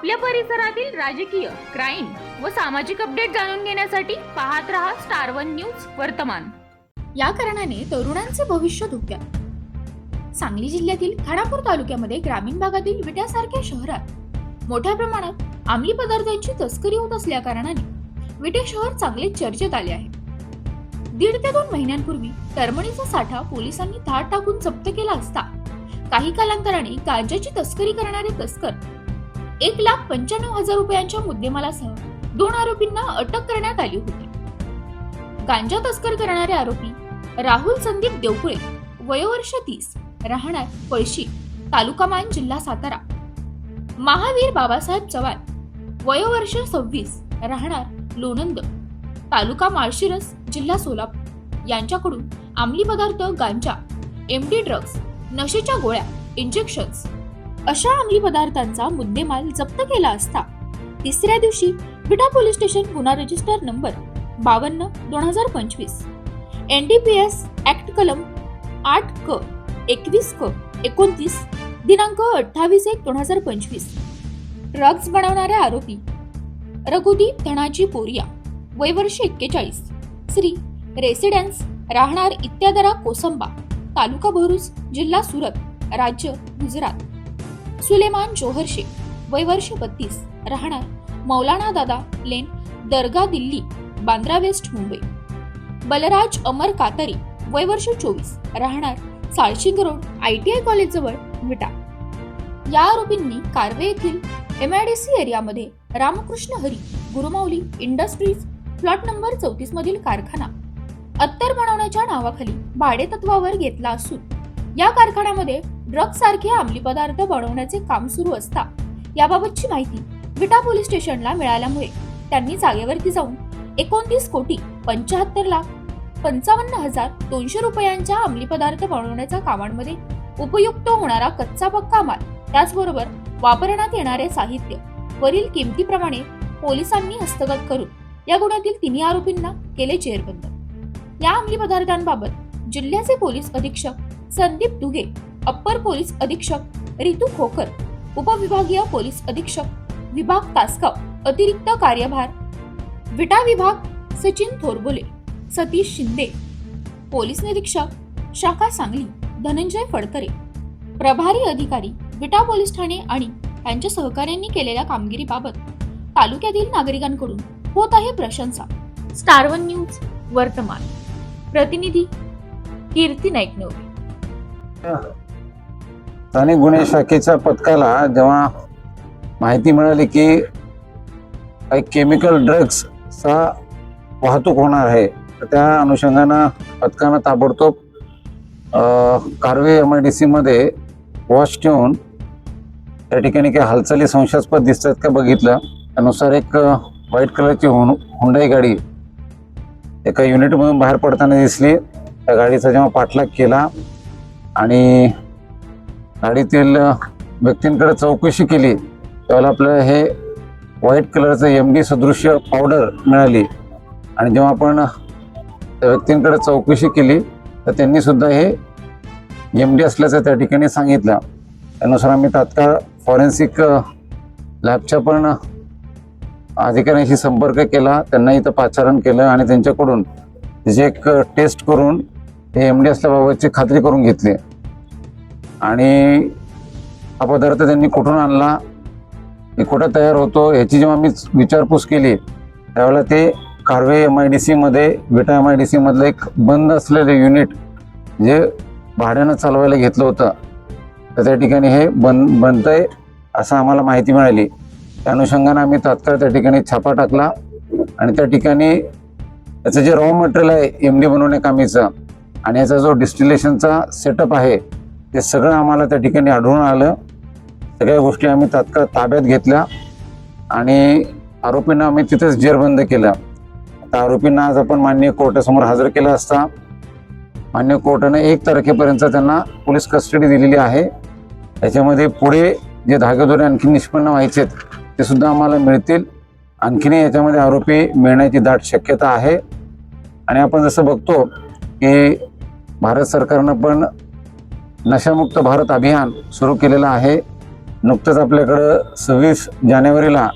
आपल्या परिसरातील राजकीय क्राईम व सामाजिक अपडेट जाणून घेण्यासाठी पाहत रहा स्टार वन न्यूज वर्तमान. या कारणाने तरुणांचे भविष्य धोक्यात. सांगली जिल्ह्यातील खानापूर तालुक्यामध्ये ग्रामीण भागातील विट्यासारख्या शहरात मोठ्या प्रमाणात अंमली पदार्थांची तस्करी होत असल्या कारणाने विटे शहर चांगले चर्चेत आले आहे. दीड ते दोन महिन्यांपूर्वी टर्मणीचा साठा पोलिसांनी धाड टाकून जप्त केला असता काही कालांतराने गांजाची तस्करी करणारे तस्कर एक लाख पंच्याण्णव हजार रुपयांच्या मुद्देमालासह दोन आरोपींना अटक करण्यात आली होती. गांजा तस्कर करणारे आरोपी राहुल संदीप देवपुळे वयोवर्ष तीस राहणार पळशी तालुका मान जिल्हा सातारा. महावीर बाबासाहेब चव्हाण वयोवर्ष सव्वीस राहणार लोणंद तालुका माळशिरस जिल्हा सोलापूर. यांच्याकडून अंमली पदार्थ गांजा एमडी ड्रग्ज नशेच्या गोळ्या इंजेक्शन्स अशा अंमली पदार्थांचा मुद्देमाल जप्त केला असता तिसऱ्या दिवशी विटा पोलीस स्टेशन गुन्हा रजिस्टर नंबर बावन्न दोन हजार पंचवीस N D P S act कलम आठ क एकवीस क एकोणतीस दिनांक अठ्ठावीस एक दोन हजार पंचवीस. ड्रग्ज बनवणारे आरोपी रघुदीप धनाजी पोरिया वयवर्ष एक्केचाळीस श्री रेसिडेन्स राहणार इत्यादरा कोसंबा तालुका भरूच जिल्हा सुरत राज्य गुजरात. सुलेमान जोहर शेख वयवर्ष बत्तीस. राहणार मौलाना दादा लेन दर्गा दिल्ली बांद्रा वेस्ट मुंबई. बलराज अमर कातरी वयवर्ष चोवीस. राहणार Salshing road I T I college जवळ विटा. या आरोपींनी कारवे येथील एम आय डी सी एरियामध्ये Ramkrishna Hari Gurumauli industries plot number चौतीस मधील कारखाना अत्तर बनवण्याच्या नावाखाली भाडे तत्वावर घेतला असून या कारखान्यामध्ये ड्रग्ज सारखे अंमली पदार्थ बनवण्याचे काम सुरू असता याबाबतची माहिती विटा पोलीस स्टेशनला मिळाल्यामुळे त्यांनी जागेवरती जाऊन एकोणतीस कोटी पंचाहत्तर लाख पंचावन्न हजार दोनशे रुपयांच्या अंमली पदार्थ बनवण्याच्या कामांमध्ये उपयुक्त होणारा कच्चा पक्का माल त्याचबरोबर वापरण्यात येणारे साहित्य वरील किमतीप्रमाणे पोलिसांनी हस्तगत करून या गुन्ह्यातील तिन्ही आरोपींना केले जेरबंद. या अंमली पदार्थांबाबत जिल्ह्याचे पोलीस अधीक्षक संदीप दुगे अप्पर पोलीस अधीक्षक रितू खोकर उपविभागीय पोलीस अधीक्षक विभाग तासगाव अतिरिक्त कार्यभार विटा विभाग सचिन थोरबोले सतीश शिंदे पोलीस निरीक्षक शाखा सांगली धनंजय फडकरे प्रभारी अधिकारी विटा पोलीस ठाणे आणि त्यांच्या सहकाऱ्यांनी केलेल्या कामगिरीबाबत तालुक्यातील नागरिकांकडून होत आहे प्रशंसा. स्टार वन न्यूज वर्तमान. प्रतिनिधी कीर्ती नाईक नवरे स्थानिक गुन्हे शाखेच्या पथकाला जेव्हा माहिती मिळाली की काही केमिकल ड्रग्सचा वाहतूक होणार आहे तर त्या अनुषंगानं पथकानं ताबडतोब कारवे एम आय डी सीमध्ये वॉच ठेवून त्या ठिकाणी काही हालचाली संशयास्पद दिसतात का बघितलं. त्यानुसार एक व्हाईट कलरची हुं हुंडाई गाडी एका युनिटमधून बाहेर पडताना दिसली. त्या गाडीचा जेव्हा पाठलाग केला आणि गाडीतील व्यक्तींकडे चौकशी केली त्यावेळेला आपल्याला हे व्हाईट कलरचं एम डी सदृश्य पावडर मिळाली. आणि जेव्हा आपण त्या व्यक्तींकडे चौकशी केली तर त्यांनी सुद्धा हे एम डी असल्याचं त्या ठिकाणी सांगितलं. त्यानुसार आम्ही तात्काळ फॉरेन्सिक लॅबच्या पण अधिकाऱ्यांशी संपर्क केला त्यांना इथं पाचारण केलं आणि त्यांच्याकडून त्याची एक टेस्ट करून हे एम डी असल्याबाबतची खात्री करून घेतली. आणि हा पदार्थ त्यांनी कुठून आणला? हे कुठं तयार होतो? याची जेव्हा मी विचारपूस केली त्यावेळेला ते कारवे एम आय डी सीमध्ये विटा एम आय डी सीमधलं एक बंद असलेलं युनिट जे भाड्यानं चालवायला घेतलं होतं तर त्या ठिकाणी हे बन बंद आहे असं आम्हाला माहिती मिळाली. त्या अनुषंगानं आम्ही तात्काळ त्या ठिकाणी छापा टाकला आणि त्या ठिकाणी त्याचं जे रॉ मटेरियल आहे एम डी बनवण्याकामीचं आणि याचा जो डिस्टिलेशनचा सेटअप आहे ते सगळं आम्हाला त्या ठिकाणी आढळून आलं. सगळ्या गोष्टी आम्ही तात्काळ ताब्यात घेतल्या आणि आरोपींना आम्ही तिथेच जेरबंद केलं. आता आरोपींना आज आपण मान्य कोर्टासमोर हजर केलं असता मान्य कोर्टानं एक तारखेपर्यंत त्यांना पोलीस कस्टडी दिलेली आहे. त्याच्यामध्ये पुढे जे धागेदोरे आणखी निष्पन्न व्हायचे ते सुद्धा आम्हाला मिळतील. आणखीनही याच्यामध्ये आरोपी मिळण्याची दाट शक्यता आहे. आणि आपण जसं बघतो की भारत सरकारनं पण नशामुक्त भारत अभियान सुरू केलेलं आहे. नुकतंच आपल्याकडं सव्वीस जानेवारीला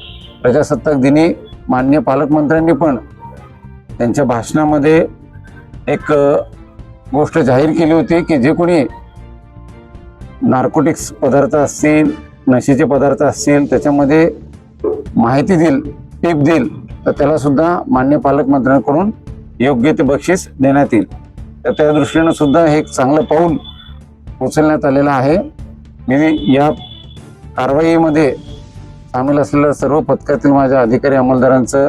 प्रजासत्ताक दिनी मान्य पालकमंत्र्यांनी पण त्यांच्या भाषणामध्ये एक गोष्ट जाहीर केली होती की जे कोणी नार्कोटिक्स पदार्थ असतील नशेचे पदार्थ असतील त्याच्यामध्ये माहिती देईल टीप देईल तर त्यालासुद्धा मान्य पालकमंत्र्यांकडून योग्य ते बक्षीस देण्यात येईल. तर त्या दृष्टीनं सुद्धा हे एक चांगलं पाऊल उचलण्यात आलेला आहे. मी या कारवाईमध्ये सामील असलेल्या सर्व पथकातील माझ्या अधिकारी अंमलदारांचं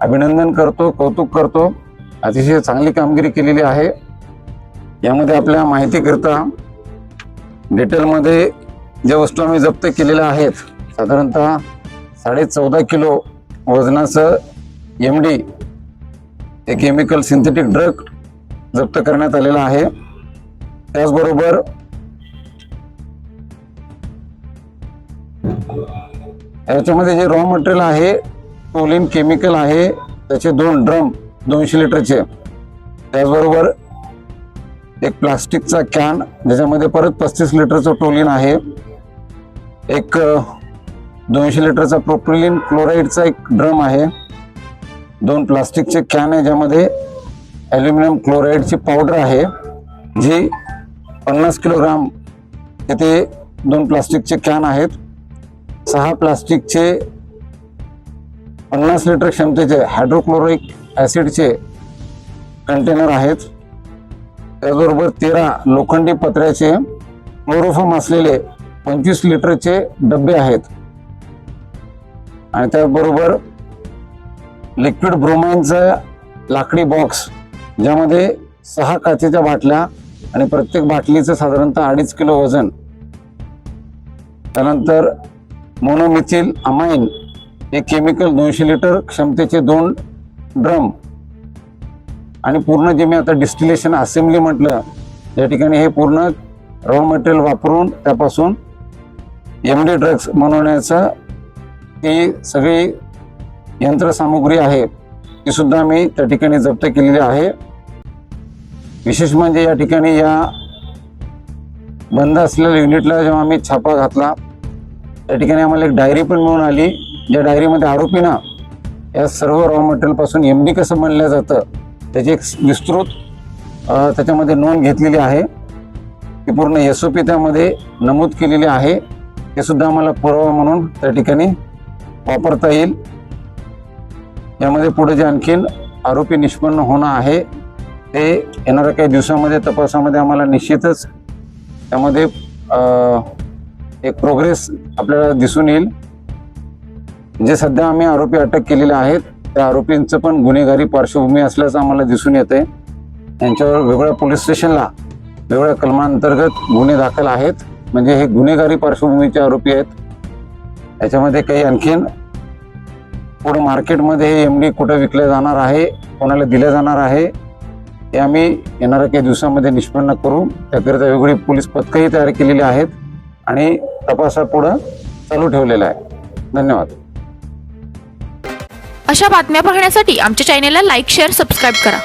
अभिनंदन करतो कौतुक करतो. अतिशय चांगली कामगिरी केलेली आहे. यामध्ये आपल्या माहितीकरता डिटेलमध्ये ज्या वस्तू आम्ही जप्त केलेल्या आहेत साधारणतः साडे चौदा किलो वजनाचं एम डी हे केमिकल सिंथेटिक ड्रग जप्त करण्यात आलेलं आहे. त्याचबरोबर याच्यामध्ये जे रॉ मटेरियल आहे टोलिन केमिकल आहे त्याचे दोन ड्रम दोनशे लिटरचे. त्याचबरोबर एक प्लास्टिकचा कॅन ज्याच्यामध्ये परत पस्तीस लिटरचं टोलिन आहे. एक दोनशे लिटरचा प्रोपिलिन क्लोराईडचा एक ड्रम आहे. दोन प्लास्टिकचे कॅन आहे ज्यामध्ये ॲल्युमिनियम क्लोराईडची पावडर आहे जी पन्नास किलोग्राम येथे दोन प्लास्टिकचे कॅन आहेत. सहा प्लास्टिकचे पन्नास लिटर क्षमतेचे हायड्रोक्लोरिक ॲसिडचे कंटेनर आहेत. त्याचबरोबर तेरा लोखंडी पत्र्याचे क्लोरोफॉम असलेले पंचवीस लिटरचे डबे आहेत. आणि त्याचबरोबर लिक्विड ब्रोमाइनचा लाकडी बॉक्स ज्यामध्ये सहा काचेच्या बाटल्या आणि प्रत्येक बाटलीचं साधारणतः अडीच किलो वजन. त्यानंतर मोनोमिथिल अमाइन हे केमिकल दोनशे लिटर क्षमतेचे दोन ड्रम आणि पूर्ण जे मी आता डिस्टिलेशन असेंब्ली म्हटलं या ठिकाणी हे पूर्ण रॉ मटेरियल वापरून त्यापासून एम डी ड्रग्स बनवण्याचं ही सगळी यंत्रसामुग्री आहे ती सुद्धा मी त्या ठिकाणी जप्त केलेली आहे. विशेष म्हणजे या ठिकाणी या बंद असलेल्या युनिटला जेव्हा आम्ही छापा घातला त्या ठिकाणी आम्हाला एक डायरी पण मिळून आली. ज्या डायरीमध्ये आरोपीनं या सर्व रॉ मटेरियलपासून एम डी कसं बनलं जातं त्याची एक विस्तृत त्याच्यामध्ये नोंद घेतलेली आहे. ती पूर्ण एस ओ पी त्यामध्ये नमूद केलेली आहे. हे सुद्धा आम्हाला पुरावा म्हणून त्या ठिकाणी वापरता येईल. यामध्ये पुढे जे आणखीन आरोपी निष्पन्न होणं आहे ते येणाऱ्या काही दिवसामध्ये तपासामध्ये आम्हाला निश्चितच त्यामध्ये एक प्रोग्रेस आपल्याला दिसून येईल. जे सध्या आम्ही आरोपी अटक केलेले आहेत त्या आरोपींचं पण गुन्हेगारी पार्श्वभूमी असल्याचं आम्हाला दिसून येते यांच्यावर वेगवेगळ्या पोलीस स्टेशनला वेगळ्या कलमांतर्गत गुन्हे दाखल आहेत. म्हणजे हे गुन्हेगारी पार्श्वभूमीचे आरोपी आहेत. याच्यामध्ये काही आणखीन पुढं मार्केटमध्ये हे एम डी कुठं विकले जाणार आहे कोणाला दिलं जाणार आहे हे आम्ही येणाऱ्या काही दिवसामध्ये निष्पन्न करू. त्याकरिता वेगवेगळी पोलीस पथकंही तयार केलेली आहेत. आणि तपासापुढं चालू ठेवलेलं आहे. धन्यवाद. अशा बातम्या पाहण्यासाठी आमच्या चॅनेलला लाईक शेअर सबस्क्राईब करा.